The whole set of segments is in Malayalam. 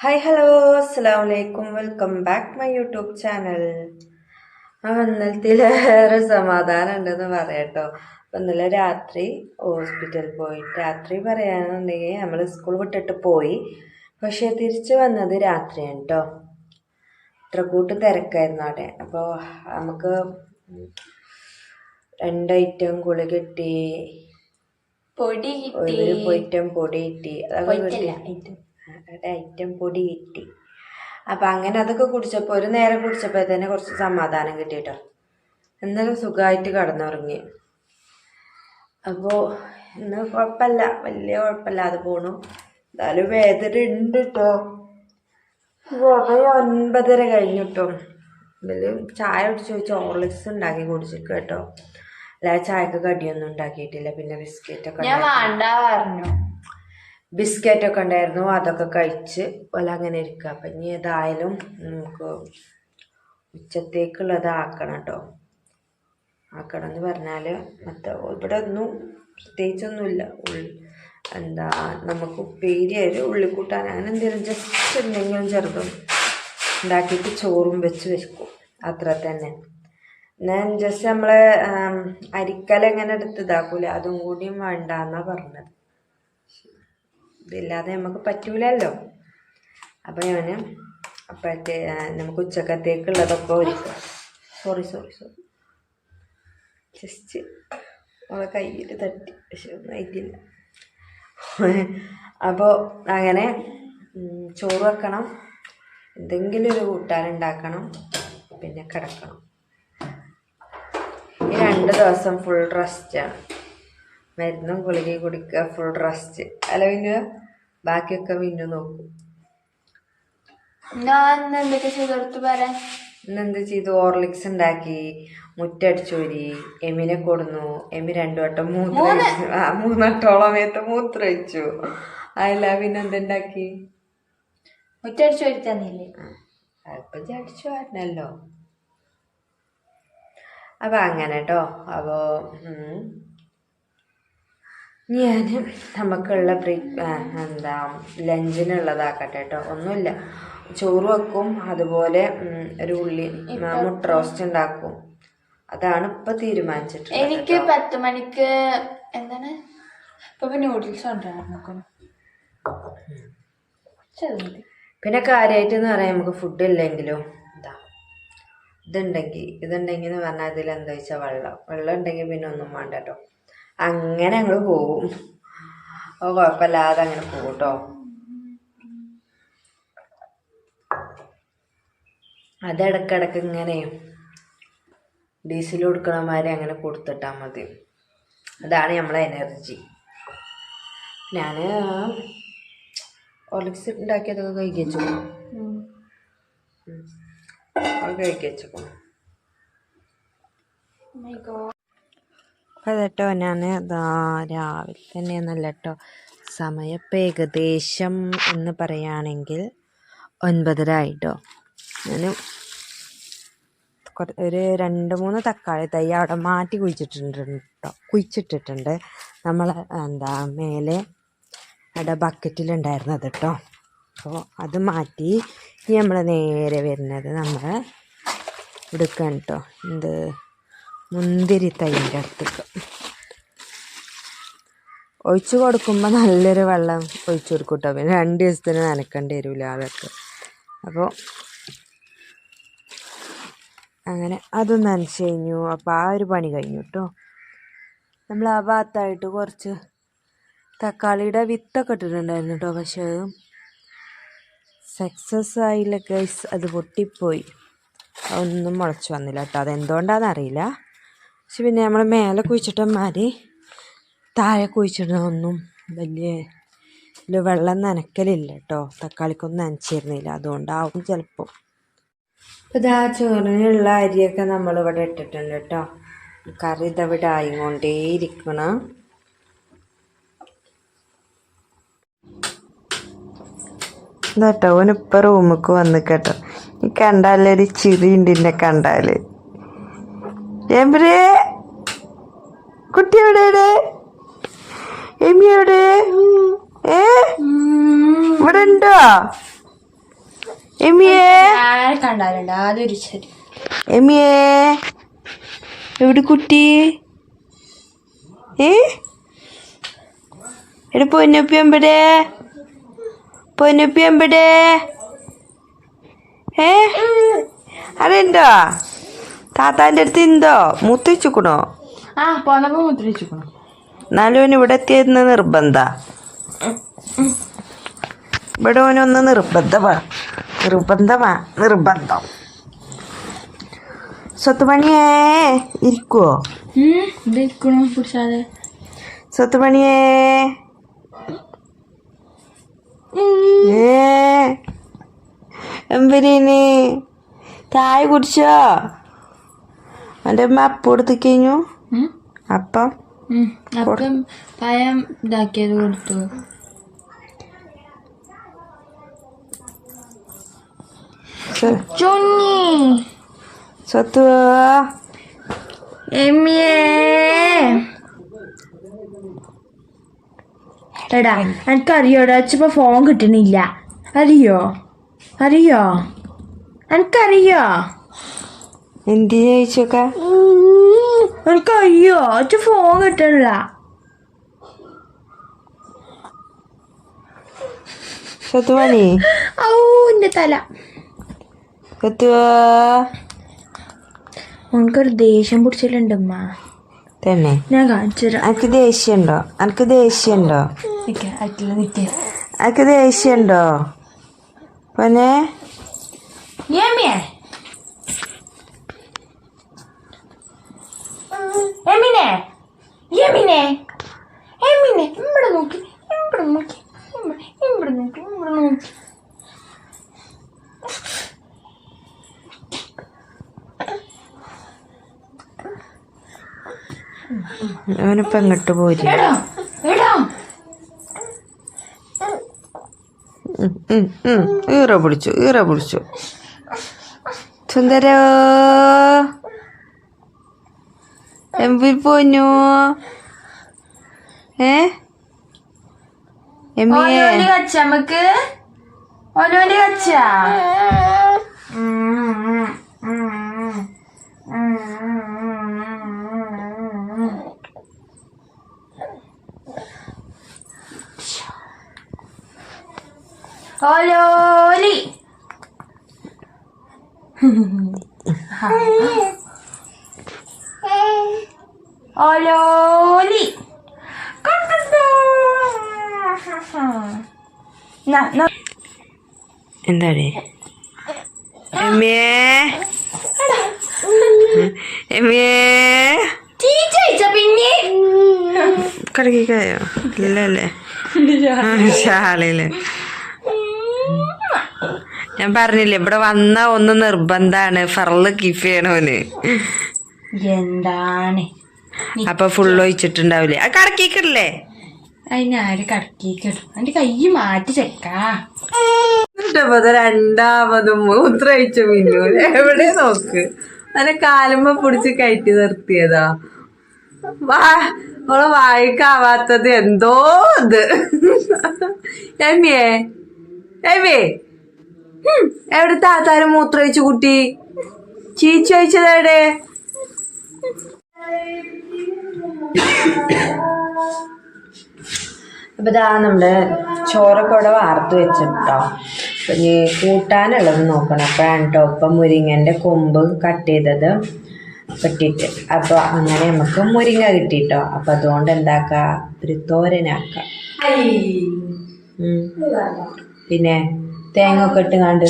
ഹായ് ഹലോ അസ്സാം വലൈക്കും welcome back my YouTube channel ആ ഇന്നലത്തിലേറെ സമാധാനം ഉണ്ടെന്ന് പറയാട്ടോ അപ്പം ഇന്നലെ രാത്രി ഹോസ്പിറ്റലിൽ പോയി രാത്രി പറയാനുണ്ടെങ്കിൽ നമ്മൾ സ്കൂൾ വിട്ടിട്ട് പോയി. പക്ഷേ തിരിച്ചു വന്നത് രാത്രിയാണ് കേട്ടോ. ഇത്ര കൂട്ട് തിരക്കായിരുന്നു അവിടെ. അപ്പോൾ നമുക്ക് രണ്ട് ഐറ്റം ഗുളി കിട്ടി. പൊടി ഒരു പൊയിറ്റം പൊടി കിട്ടി. അതൊക്കെ കിട്ടി. ഒരു ഐറ്റം പൊടി കിട്ടി. അപ്പം അങ്ങനെ അതൊക്കെ കുടിച്ചപ്പോൾ ഒരു നേരം കുടിച്ചപ്പോൾ തന്നെ കുറച്ച് സമാധാനം കിട്ടിയിട്ടോ എന്നാലും സുഖമായിട്ട് കടന്നുറങ്ങി. അപ്പോൾ ഇന്ന് കുഴപ്പമില്ല വലിയ കുഴപ്പമില്ലാതെ പോണു. എന്നാലും വേദന ഉണ്ട് കേട്ടോ. കുറേ ഒൻപതര കഴിഞ്ഞു കേട്ടോ. ഇതിൽ ചായ കുടിച്ച് ചോദിച്ചാൽ ഓർലിക്സ് ഉണ്ടാക്കി കുടിച്ചിട്ട് കേട്ടോ. അല്ലാതെ ചായക്ക് കടിയൊന്നും ഉണ്ടാക്കിയിട്ടില്ല പിന്നെ ബിസ്ക്കറ്റൊക്കെ ഞാൻ വേണ്ട പറഞ്ഞു. ബിസ്ക്കറ്റ് ഒക്കെ ഉണ്ടായിരുന്നു അതൊക്കെ കഴിച്ച് പോലെ അങ്ങനെ ഇരിക്കുക അപ്പം ഇനി ഏതായാലും നമുക്ക് ഉച്ചത്തേക്കുള്ളത് ആക്കണം കേട്ടോ ആക്കണം എന്ന് പറഞ്ഞാൽ മറ്റേ ഇവിടെ ഒന്നും പ്രത്യേകിച്ചൊന്നുമില്ല. എന്താ നമുക്ക് ഉപ്പേരി ഉള്ളിക്കൂട്ടാൻ അങ്ങനെ എന്തെങ്കിലും ജസ്റ്റ് എന്തെങ്കിലും ചെറുതും ഉണ്ടാക്കിയിട്ട് ചോറും വെച്ച് വെക്കും. അത്ര തന്നെ. ഞാൻ ജസ്റ്റ് നമ്മളെ അരിക്കല എങ്ങനെ എടുത്ത് ഇതാക്കൂല? അതും കൂടിയും വേണ്ടെന്നാ പറഞ്ഞത്. ഇതില്ലാതെ നമുക്ക് പറ്റൂലല്ലോ. അപ്പോൾ ഞാൻ അപ്പോഴത്തെ നമുക്ക് ഉച്ചക്കത്തേക്കുള്ളതൊക്കെ ഒരു സോറി സോറി സോറി ജസ്റ്റ് അവളെ കയ്യിൽ തട്ടി. പക്ഷെ ഒന്നും ആയിട്ടില്ല. അപ്പോൾ അങ്ങനെ ചോറ് വെക്കണം. എന്തെങ്കിലും ഒരു കൂട്ടാൻ ഉണ്ടാക്കണം പിന്നെ കിടക്കണം. ഈ രണ്ട് ദിവസം ഫുൾ റെസ്റ്റാണ് മരുന്നും ഗുളിക കുടിക്കുക ഫുൾ റെസ്റ്റ് അല്ല പിന്നെ ബാക്കിയൊക്കെ പിന്നെ നോക്കും. ഞാൻ ഇന്ന് എന്തൊക്കെ ചെയ്തെടുത്ത് പറയാൻ ഇന്നെന്ത് ചെയ്തു? ഓർലിക്സ് ഉണ്ടാക്കി മുറ്റടിച്ചോരി എമിനെ കൊടുന്നു. എമി രണ്ടു വട്ടം മൂത്ര ആ മൂന്നട്ടോളം മേത്ത് മൂത്രയിച്ചു അല്ല പിന്നെ എന്തുണ്ടാക്കി മുറ്റടിച്ചോരി തന്നില്ലേ അപ്പൊ ചടിച്ചു വരണല്ലോ. അപ്പൊ അങ്ങനെ കേട്ടോ അപ്പോ. ഞാൻ നമുക്കുള്ള ബ്രേക്ക് എന്താ ലഞ്ചിനുള്ളതാക്കട്ടെ കേട്ടോ ഒന്നുമില്ല. ചോറ് വെക്കും അതുപോലെ ഒരു ഉള്ളി മുട്ട റോസ്റ്റ് ഉണ്ടാക്കും. അതാണ് ഇപ്പൊ തീരുമാനിച്ചിട്ടുള്ളത് എനിക്ക് പത്ത് മണിക്ക് എന്താണ്? ഇപ്പൊ നൂഡിൽസ് നോക്കണം. പിന്നെ കാര്യമായിട്ട് എന്ന് പറയാൻ നമുക്ക് ഫുഡ് ഇല്ലെങ്കിലും എന്താ ഇതുണ്ടെങ്കിൽ ഇതുണ്ടെങ്കിൽ എന്ന് പറഞ്ഞാൽ ഇതിൽ എന്താ വെച്ചാൽ വെള്ളം. വെള്ളം ഉണ്ടെങ്കിൽ പിന്നെ ഒന്നും വേണ്ട കേട്ടോ അങ്ങനെ ഞങ്ങൾ പോവും. അപ്പോൾ കുഴപ്പമില്ലാതെ അങ്ങനെ പോകും കേട്ടോ അതിടക്കിടക്ക് ഇങ്ങനെ ഡീസൽ കൊടുക്കണമാതിരി അങ്ങനെ കൊടുത്തിട്ടാൽ മതി. അതാണ് നമ്മളെ എനർജി. ഞാൻ ഒളിക്സ് ഉണ്ടാക്കിയതൊക്കെ അത് കഴിക്കച്ചു അപ്പോൾ കേട്ടോ ഞാൻ ഇതാ രാവിലെ തന്നെയെന്നല്ല കേട്ടോ സമയം ഇപ്പം ഏകദേശം എന്ന് പറയുകയാണെങ്കിൽ ഒൻപതര ആയിട്ടോ. ഞാൻ ഒരു രണ്ട് മൂന്ന് തക്കാളി തൈ അവിടെ മാറ്റി കുഴിച്ചിട്ടുണ്ട് കേട്ടോ കുഴിച്ചിട്ടിട്ടുണ്ട്. നമ്മൾ എന്താ മേലെ അവിടെ ബക്കറ്റിലുണ്ടായിരുന്നത് കേട്ടോ അപ്പോൾ അത് മാറ്റി ഇനി നമ്മൾ നേരെ വരുന്നത് നമ്മൾ എടുക്കാൻ കേട്ടോ എന്ത് മുന്തിരി തൈന്റെ അടുത്തേക്ക്. ഒഴിച്ചു കൊടുക്കുമ്പോൾ നല്ലൊരു വെള്ളം ഒഴിച്ചു കൊടുക്കും കേട്ടോ പിന്നെ രണ്ട് ദിവസത്തിന് നനക്കേണ്ടി വരില്ല അതൊക്കെ അപ്പോൾ അങ്ങനെ അതും നനച്ച് കഴിഞ്ഞു. അപ്പോൾ ആ ഒരു പണി കഴിഞ്ഞു കേട്ടോ നമ്മൾ ആ ഭാഗത്തായിട്ട് കുറച്ച് തക്കാളിയുടെ വിത്തൊക്കെ ഇട്ടിട്ടുണ്ടായിരുന്നു കേട്ടോ പക്ഷെ അത് സക്സസ് ആയില്ല ഗൈസ് അത് പൊട്ടിപ്പോയി. ഒന്നും മുളച്ച് വന്നില്ല കേട്ടോ അതെന്തുകൊണ്ടാണെന്ന് അറിയില്ല. പക്ഷെ പിന്നെ നമ്മൾ മേലെ കുഴിച്ചിട്ടന്മാർ താഴെ കുഴിച്ചിടണമൊന്നും വലിയ ഇതിൽ വെള്ളം നനക്കലില്ല കേട്ടോ തക്കാളിക്കൊന്നും നനച്ചിരുന്നില്ല. അതുകൊണ്ടാവും ചിലപ്പോൾ അപ്പോൾ ഇതാ ചോറിനുള്ള അരിയൊക്കെ നമ്മളിവിടെ ഇട്ടിട്ടുണ്ട് കേട്ടോ കറി ഇതവിടെ ആയിക്കൊണ്ടേയിരിക്കണം. ഇതാട്ടോ ഓനിപ്പോൾ റൂമിക്ക് വന്ന് കേട്ടോ. ഈ കണ്ടാലൊരു ചിരി ഉണ്ട് എന്നെ കണ്ടാൽ. എമ്പരേ? കുട്ടി എവിടെയാണ് എമ്മി എവിടെ? ഏ? ഇവിടെ ഉണ്ടോ? എമ്മിയേ? ആരെ കണ്ടാലുണ്ട്? അതൊരു ശരി എമിയേ എവിടെ കുട്ടി? ഏ? എടി പൊന്നുപ്പി എമ്പടെ? പൊന്നുപ്പി എമ്പടെ? ഏ? അതെന്തോ? താത്താന്റെ അടുത്ത് എന്തോ മുത്തിച്ചുക്കണോ ആ പോന്നപ്പോ എന്നാലും ഓന് ഇവിടെ എത്തിയെന്ന് നിർബന്ധ. ഇവിടെ ഓനൊന്ന് നിർബന്ധമാ. നിർബന്ധമാ. നിർബന്ധം. സ്വത്തുമണിയേ ഇരിക്കുവോ? ഇതിരിക്കണു പിടിച്ചാതെ സ്വത്തുമണിയേ ഏ എമ്പരീന്? ചായ കുടിച്ചോ? എന്റെ അമ്മ അപ്പം എടുത്ത് കഴിഞ്ഞു. അപ്പം അപ്പം പഴം ഇതാക്കിയത് കൊടുത്തു. സ്വത്തു എടാ എനിക്കറിയോടാ ഇച്ചിപ്പോ ഫോൺ കിട്ടണില്ല. അറിയോ? അറിയോ? എനിക്കറിയോ? എന്തി എനിക്ക് അയ്യോ അച്ഛ ഫോൺ കിട്ടണില്ല സ്വത്തുമണി ഔ എന്റെ തല. എനിക്കൊരു ദേഷ്യം പിടിച്ചിട്ടുണ്ട് ഉമ്മ. തന്നെ. ഞാൻ കാണിച്ചു എനിക്ക് അനക്ക് ദേഷ്യമുണ്ടോ? അനക്ക് ദേഷ്യമുണ്ടോ? എനിക്ക് ദേഷ്യമുണ്ടോ? പിന്നെ? എമിനെ? എമിനെ? എമിനെ? ഇവിടെ നോക്കി. ഇവിടെ നോക്കി. ഇവിടെ നോക്കി. ഇവിടെ നോക്കി. അവനിപ്പോ എങ്ങോട്ട് പോരി? ഈറ പിടിച്ചു ഈറ പിടിച്ചു. സുന്ദരോ. എമ്പി പോഞ്ഞു ഏ എമ്മിയെ ഓലോലി കച്ച നമുക്ക് ഓലോലി കച്ച ഓലോലി ഓലോലി ടീച്ചർ പിന്നെ? കടക്കിക്കായോ ഇല്ലല്ലേ? ശാലയിൽ ഞാൻ പറഞ്ഞില്ലേ ഇവിടെ വന്ന ഒന്ന് നിർബന്ധാണ്. ഫറൽ കീഫ് ചെയ്യണോന്. എന്താണ്? അപ്പൊ ഫുള്ള് ഒഴിച്ചിട്ടുണ്ടാവില്ലേ? അത് കടക്കിക്കല്ലേ അതിനാര് കടക്കിക്കിടും? എന്റെ കൈ മാറ്റി ചെക്കാ. ഇഷ്ടപ്പെട്ട രണ്ടാമതും മൂത്ര ഒഴിച്ച മിന്നു. എവിടെ നോക്ക്? അതിനെ കാലുമ്പ പിടിച്ച് കയറ്റി നിർത്തിയതാ. വാ ഓളെ വായിക്കാവാത്തത് എന്തോ ഇത്. എമ്മിയേ എമ്മേ എവിടെ മൂത്ര മൂത്രയിച്ചു കുട്ടി? ചീച്ചു ഒഴിച്ചതെവിടെ അപ്പൊ ഇതാ നമ്മുടെ ചോറൊക്കെ ഇവിടെ വാർത്ത് വെച്ചിട്ടോ അപ്പൊ ഇനി കൂട്ടാനുള്ളത് നോക്കണം. അപ്പോഴാണ് കേട്ടോ ഇപ്പം മുരിങ്ങന്റെ കൊമ്പ് കട്ട് ചെയ്തത് കിട്ടിയിട്ട് അപ്പോൾ അങ്ങനെ നമുക്ക് മുരിങ്ങ കിട്ടിട്ടോ. അപ്പം അതുകൊണ്ട് എന്താക്കുക ഒരു തോരനാക്കാം. പിന്നെ തേങ്ങ ഒക്കെ ഇട്ട് കണ്ട്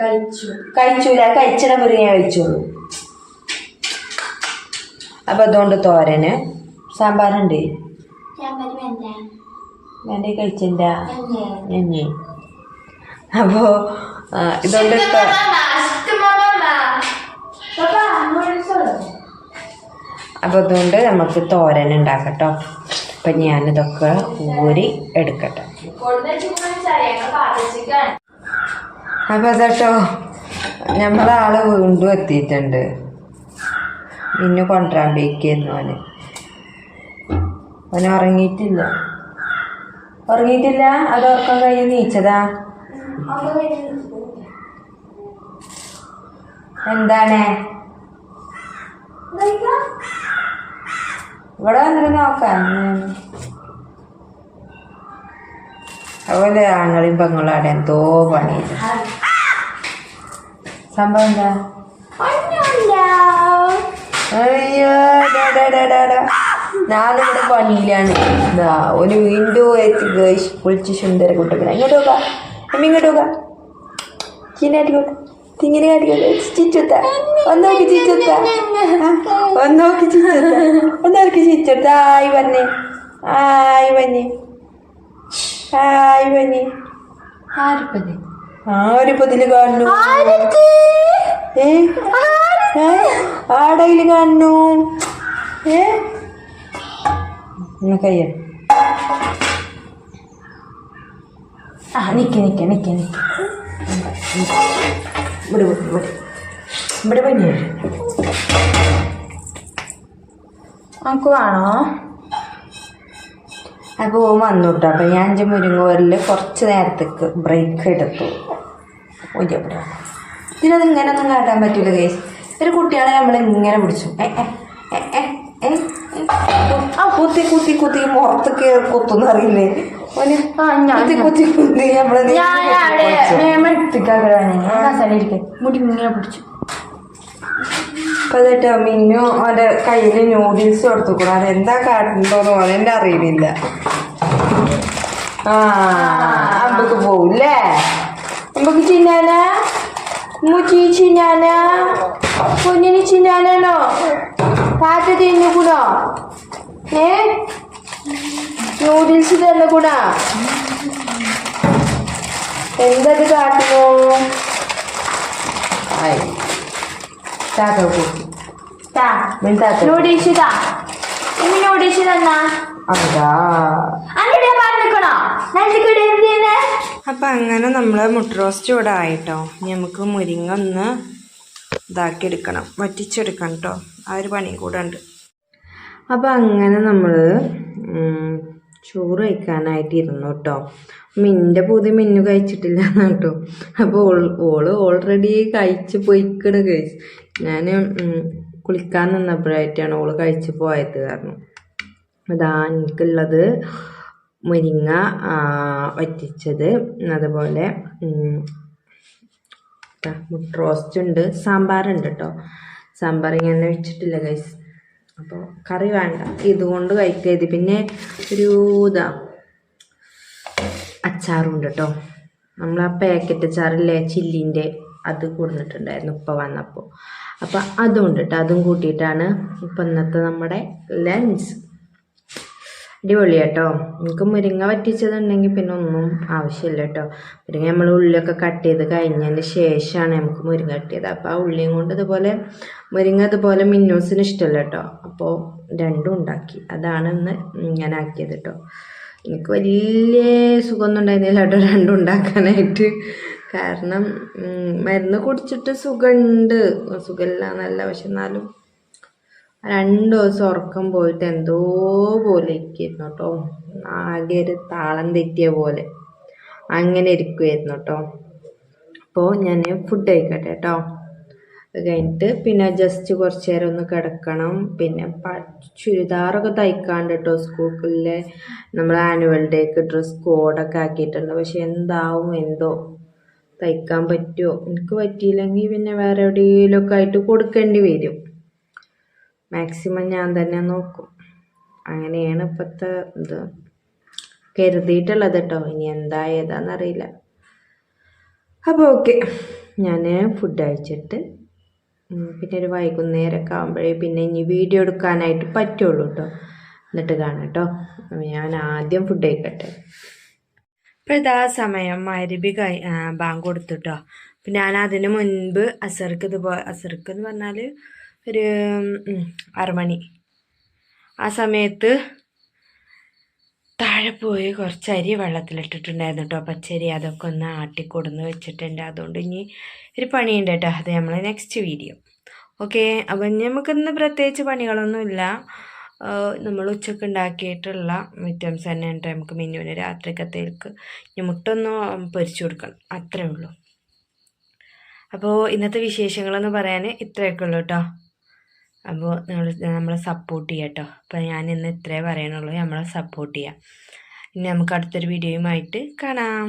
കഴിച്ചു. കഴിച്ചൂല. കഴിച്ചണ മുരിങ്ങ കഴിച്ചോളൂ. അപ്പം അതുകൊണ്ട് തോരന്. സാമ്പാറുണ്ട്. വേണ്ട. കഴിച്ചില്ല ഞഞ്ഞി. അപ്പോ ആ, ഇതുകൊണ്ട് ത- അപ്പൊ അതുകൊണ്ട് നമുക്ക് തോരൻ ഉണ്ടാക്കട്ടോ. അപ്പൊ ഞാനിതൊക്കെ ഊരി എടുക്കട്ടെ. അപ്പൊ അതാട്ടോ നമ്മളെ ആൾ വീണ്ടും എത്തിയിട്ടുണ്ട്. ഇന്നു കൊണ്ടുവരാൻ ബേക്കുന്നു അവന്. അവന് ഉറങ്ങിയിട്ടില്ല. ഉറങ്ങിയിട്ടില്ല? അത് ഉറക്കം കഴിഞ്ഞ് നീച്ചതാ? എന്താണ്? ഇവിടെ വന്നിട്ട് നോക്കാം. അതുപോലെ ആങ്ങളും പെങ്ങളും അവിടെ എന്തോ പണിയില്ല സംഭവം എന്താ. ഞാനിവിടെ പണിയിലാണ്. ഇതാ ഒരു വീണ്ടും കുളിച്ച് സുന്ദര കുട്ടികളെ ഇങ്ങോട്ട് നോക്കാം അമ്മ ഇങ്ങോട്ട് നോക്കാം. ചീനാട്ടിക്കോട്ടെ തിങ്ങനെ കാട്ടിക്കോട്ടെ. ചിച്ചുത്ത ഒന്നോക്ക് ചിച്ചുത്ത ഒന്നോക്ക് ചിച്ചുത്ത ഒന്നോക്ക് ചിച്ചുത്ത ആയി വന്നേ. ആയി വന്നേ. ആയി വന്നേ. ആർപ്പത് ആ ഒരു പൊതിൽ കാണുന്നു? ഏ? ഏ? ആടയിൽ കാണുന്നു ഏ? കയ്യ. ആ നിക്ക നിക്ക നിക്ക നിക്ക. ഇവിടെ ഇവിടെ ഇവിടെ. പഞ്ഞു നമുക്ക് വേണോ? അപ്പോൾ വന്നു കേട്ടോ അപ്പം ഞാൻ അഞ്ച് മുരിങ്ങോരിൽ കുറച്ച് നേരത്തേക്ക് ബ്രേക്ക് എടുത്തു. ഇതിനത് ഇങ്ങനെ ഒന്നും കാട്ടാൻ പറ്റൂല കേസ് ഒരു കുട്ടിയാണെ നമ്മൾ ഇങ്ങനെ പിടിച്ചു. ആ കുത്തി കുത്തി കുത്തി മുറത്ത് കയറി കുത്തുന്ന അറിയില്ലേ? ഓന് ഞാൻ കുത്തി കുത്തി കുത്തി നമ്മളെ ഞാൻ അവിടെ നിയമത്തിക്കാണ് ഇരിക്കെ മുടി ഇങ്ങനെ പിടിച്ചു. അപ്പൊ എന്നിട്ട് മിന്നു അവന്റെ കയ്യിൽ നൂഡിൽസ് കൊടുത്തു കൂടാ അതെന്താ കാട്ടുണ്ടോന്ന് ഓനെന്റെ അറിയില്ല. ആ അമ്പക്ക് പോവില്ലേ? അമ്പക്ക് ചിന്നാനാ മുച്ചി ചിന്നാന? കുഞ്ഞിന് ചിന്നാനാണോ? കാറ്റ് തിന്നുകൂടോ ഏ? നൂഡിൽസ് തന്നുകൂടാ എന്തത് കാട്ടുമോ താത്ത നൂഡിൽസ് താ ഇനി നൂഡിൽസ് തന്നാ? അതാ. അങ്ങനെ പറഞ്ഞിക്കണോ എന്ത് ചെയ്യുന്നേ? അപ്പം അങ്ങനെ നമ്മൾ മുട്ട റോസ്റ്റ് ഇവിടെ ആയിട്ടോ. ഇനി നമുക്ക് മുരിങ്ങ ഒന്ന് ഇതാക്കി എടുക്കണം വറ്റിച്ചെടുക്കണം കേട്ടോ ആ ഒരു പണിയും കൂടെ ഉണ്ട്. അപ്പം അങ്ങനെ നമ്മൾ ചോറ് കഴിക്കാനായിട്ട് ഇരുന്നു കേട്ടോ മിന്റെ പുതിയ മിന്നു കഴിച്ചിട്ടില്ല കേട്ടോ അപ്പോൾ ഓൾ ഓൾ ഓൾറെഡി കഴിച്ച് പോയിക്കണ് കഴിച്ച് ഞാൻ കുളിക്കാൻ നിന്നപ്പോഴായിട്ടാണ് ഓൾ കഴിച്ച് പോയത് കാരണം. അതാ എനിക്കുള്ളത് മുരിങ്ങ വറ്റിച്ചത്. അതുപോലെ റോസ്റ്റ് ഉണ്ട്. സാമ്പാറുണ്ട് കേട്ടോ സാമ്പാർ ഇങ്ങനെ വെച്ചിട്ടില്ല ഗൈസ് അപ്പോൾ കറി വേണ്ട. ഇതുകൊണ്ട് കഴിക്കുക ഇത് പിന്നെ ഒരു ഇതാ അച്ചാറും ഉണ്ട് കേട്ടോ നമ്മൾ ആ പാക്കറ്റ് അച്ചാറില്ലേ ചില്ലിന്റെ അത് കൊടുത്തിട്ടുണ്ടായിരുന്നു ഉപ്പ വന്നപ്പോൾ അപ്പോൾ അതും ഉണ്ട് കേട്ടോ അതും കൂട്ടിയിട്ടാണ് ഇപ്പം ഇന്നത്തെ നമ്മുടെ ലഞ്ച് അടിപൊളി കേട്ടോ നമുക്ക് മുരിങ്ങ വറ്റിച്ചതുണ്ടെങ്കിൽ പിന്നെ ഒന്നും ആവശ്യമില്ല കേട്ടോ മുരിങ്ങ നമ്മൾ ഉള്ളിയൊക്കെ കട്ട് ചെയ്ത് കഴിഞ്ഞതിന് ശേഷമാണ് നമുക്ക് മുരിങ്ങ കട്ടിയത്. അപ്പോൾ ആ ഉള്ളിയും കൊണ്ട് ഇതുപോലെ മുരിങ്ങ ഇതുപോലെ മിന്നൂസിന് ഇഷ്ടമല്ല കേട്ടോ അപ്പോൾ രണ്ടും ഉണ്ടാക്കി. അതാണ് ഇന്ന് ഇങ്ങനെ ആക്കിയത് കേട്ടോ എനിക്ക് വലിയ സുഖമൊന്നും ഉണ്ടായിരുന്നില്ല കേട്ടോ രണ്ടും ഉണ്ടാക്കാനായിട്ട്. കാരണം മരുന്ന് കുടിച്ചിട്ട് സുഖമുണ്ട്. സുഖമില്ല എന്നല്ല. പക്ഷെ എന്നാലും രണ്ട് ദിവസം ഉറക്കം പോയിട്ട് എന്തോ പോലെ ഇരിക്കുന്നു കേട്ടോ ആകെ ഒരു താളം തെറ്റിയ പോലെ. അങ്ങനെ ഇരിക്കുമായിരുന്നു കേട്ടോ അപ്പോൾ ഞാൻ ഫുഡ് കഴിക്കട്ടെ കേട്ടോ കഴിഞ്ഞിട്ട് പിന്നെ ജസ്റ്റ് കുറച്ച് നേരം ഒന്ന് കിടക്കണം. പിന്നെ ചുരിദാറൊക്കെ തയ്ക്കാണ്ട് കേട്ടോ സ്കൂളിലെ നമ്മൾ ആനുവൽ ഡേക്ക് ഡ്രസ് കോഡൊക്കെ ആക്കിയിട്ടുണ്ട്. പക്ഷെ എന്താവും എന്തോ തയ്ക്കാൻ പറ്റുമോ എനിക്ക് പറ്റിയില്ലെങ്കിൽ പിന്നെ വേറെ എവിടെയെങ്കിലുമൊക്കെ ആയിട്ട് കൊടുക്കേണ്ടി വരും. മാക്സിമം ഞാൻ തന്നെ നോക്കും. അങ്ങനെയാണ് ഇപ്പോഴത്തെ ഇത്. കരുതിയിട്ടുള്ളത് കേട്ടോ ഇനി എന്താ ഏതാന്നറിയില്ല അപ്പോൾ ഓക്കെ. ഞാൻ ഫുഡ് അയച്ചിട്ട് പിന്നെ ഒരു വൈകുന്നേരമൊക്കെ ആകുമ്പോഴേ പിന്നെ ഇനി വീഡിയോ എടുക്കാനായിട്ട് പറ്റുള്ളൂ കേട്ടോ എന്നിട്ട് കാണാം കേട്ടോ ഞാൻ ആദ്യം ഫുഡ് കഴിക്കട്ടെ. അപ്പോൾ ഇതാ സമയം. മരുബി കൈ ബാങ്ക് കൊടുത്തു കേട്ടോ അപ്പം ഞാൻ അതിന് മുൻപ് അസർക്ക് ഇതുപോലെ അസർക്ക് എന്ന് പറഞ്ഞാൽ ഒരു അരമണി. ആ സമയത്ത് താഴെ പോയി കുറച്ച് അരി വെള്ളത്തിലിട്ടിട്ടുണ്ടായിരുന്നു കേട്ടോ പച്ചരി അതൊക്കെ ഒന്ന് ആട്ടിക്കൊടുന്ന് വെച്ചിട്ടുണ്ട്. അതുകൊണ്ട് ഇനി ഒരു പണിയുണ്ട് കേട്ടോ. അത് നമ്മൾ നെക്സ്റ്റ് വീഡിയോ ഓക്കെ അപ്പം നമുക്കിന്ന് പ്രത്യേകിച്ച് പണികളൊന്നുമില്ല നമ്മൾ ഉച്ചയ്ക്ക് ഉണ്ടാക്കിയിട്ടുള്ള ഐറ്റംസ് തന്നെ ഉണ്ട്. നമുക്ക് മിന്നുവിന് രാത്രിക്കത്തേക്ക് മുട്ടൊന്ന് പൊരിച്ചു കൊടുക്കണം. അത്രേ ഉള്ളൂ. അപ്പോൾ ഇന്നത്തെ വിശേഷങ്ങളെന്ന് പറയാൻ ഇത്രയൊക്കെ ഉള്ളൂ കേട്ടോ. അപ്പോൾ നിങ്ങൾ നമ്മളെ സപ്പോർട്ട് ചെയ്യാം കേട്ടോ അപ്പോൾ ഞാൻ ഇന്ന് ഇത്രേ പറയണുള്ളൂ. നമ്മളെ സപ്പോർട്ട് ചെയ്യാം. ഇനി നമുക്ക് അടുത്തൊരു വീഡിയോയുമായിട്ട് കാണാം.